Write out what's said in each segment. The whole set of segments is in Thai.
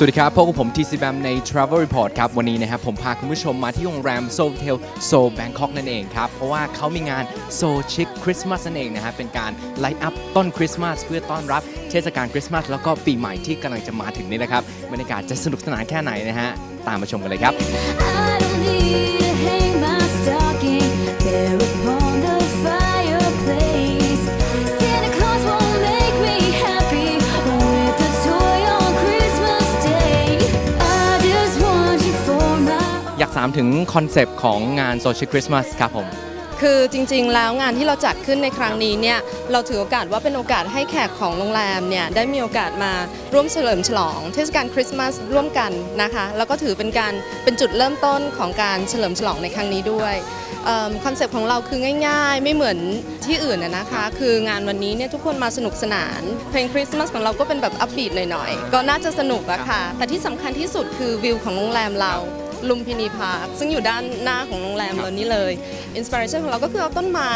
สวัสดีครับพบกับผม TC b a m ใน Travel Report ครับ วันนี้นะครับผมพาคุณผู้ชมมาที่โรงแรม Sofitel Seoul Bangkok นั่นเองครับ เพราะว่าเขามีงาน Seoul Chic Christmas นั่นเองนะฮะเป็นการไลท์อัพต้นคริสต์มาสเพื่อต้อนรับเทศกาลคริสต์มาสแล้วก็ปีใหม่ที่กำลังจะมาถึงนี่นะครับบรรยากาศจะสนุกสนานแค่ไหนนะฮะตามมาชมกันเลยครับ I don't need to hang my stocking ากถามถึงคอนเซปต์ของงาน Seoul Chic Christmas ครับผม คือจริงๆ แล้วงานที่เราจัดขึ้นในครั้งนี้เนี่ยเราถือโอกาสว่าเป็นโอกาสให้แขกของโรงแรมเนี่ยได้มีโอกาสมาร่วมเฉลิมฉลอง เทศกาลคริสต์มาสร่วมกันนะคะแล้วก็ถือเป็นการเป็นจุดเริ่มต้นของการเฉลิมฉลองในครั้งนี้ด้วยคอนเซปต์ของเราคือง่ายๆ ไม่เหมือนที่อื่นนะคะ คืองานวันนี้เนี่ยทุกคนมาสนุกสนาน เพลงคริสต์มาสของเราก็เป็นแบบอัพบีทหน่อยๆ ก็น่าจะสนุกอะค่ะ แต่ที่สำคัญที่สุดคือวิวของโรงแรมเรา ลุมพินีพาร์คซึ่งอยู่ด้านหน้าของโรงแรมเรานี่เลยอินสปิเรชันของเราก็คือเอาต้นไม้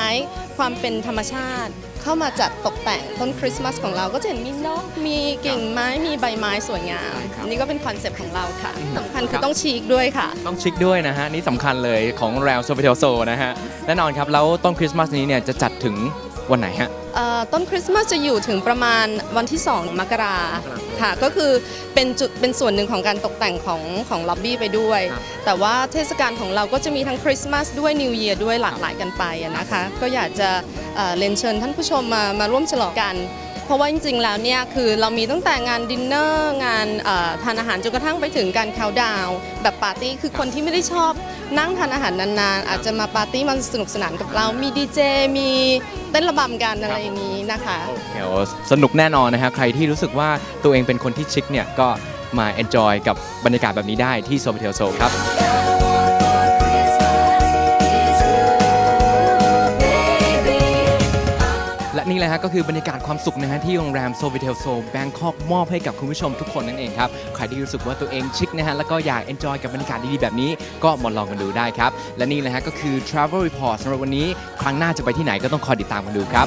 ความเป็นธรรมชาติ เข้ามาจัดตกแต่งต้นคริสต์มาสของเราก็จะเห็นมีนกมีกิ่งไม้มีใบไม้สวยงามครับนี่ก็เป็นคอนเซปต์ของเราค่ะสำคัญคคืรัอบต้องชีคด้วยค่ะ ต้องชิคด้วยนะฮะ นี่สำคัญเลยของโรงแรม Sofitel Seoul นะฮะแน่นอนครับ แล้วต้นคริสต์มาสนี้เนี่ยจะจัดถึง วันไหนฮะเอ่อต้นคริสต์มาสจะอยู่ถึงประมาณวันที่ 2 มกราค่ะ ก็คือเป็นจุดเป็นส่วนหนึ่งของการตกแต่งของของล็อบบี้ไปด้วยครับแต่ว่าเทศกาลของเราก็จะมีทั้งคริสต์มาสด้วยนิว e ย r ด้วยหลากหลายกันไปอะนะคะ ก็อยากจะเอ่อเรียนเชิญท่านผู้ชมมามาร่วมฉลองกันเพ ราะว่าจริงๆแล้วเนี่ยคือเรามีตั้งแต่งานดินเนอร์งานทานอาหารจนกระทั่งไปถึงการเคาน์ดาวแบบปาร์ตี้คือคนที่ไม่ได้ชอบนั่งทานอาหารนานๆ อาจจะมาปาร์ตี้มันสนุกสนานกับเรา มีดีเจมีเต้นระบำกันอะไรอย่างนี้นะคะเดี๋ยวสนุกแน่นอนนะฮะใครที่รู้สึกว่าตัวเองเป็นคนที่ชิคเนี่ยก็มา enjoy กับบรรยากาศแบบนี้ได้ที่ Sofitel Seoul ครับ แหละฮะก็คือบรรยากาศความสุขนะฮะที่โรงแรมโซวิเทลโซแบงคอกมอบให้กับคุณผู้ชมทุกคนนั่นเองครับ ใครที่รู้สึกว่าตัวเองชิคนะฮะแล้วก็อยากเอนจอยกับบรรยากาศดีๆแบบนี้ ก็มาลองกันดูได้ครับ และนี่แหละฮะก็คือ Travel Report สำหรับวันนี้ ครั้งหน้าจะไปที่ไหนก็ต้องคอยติดตามกันดูครับ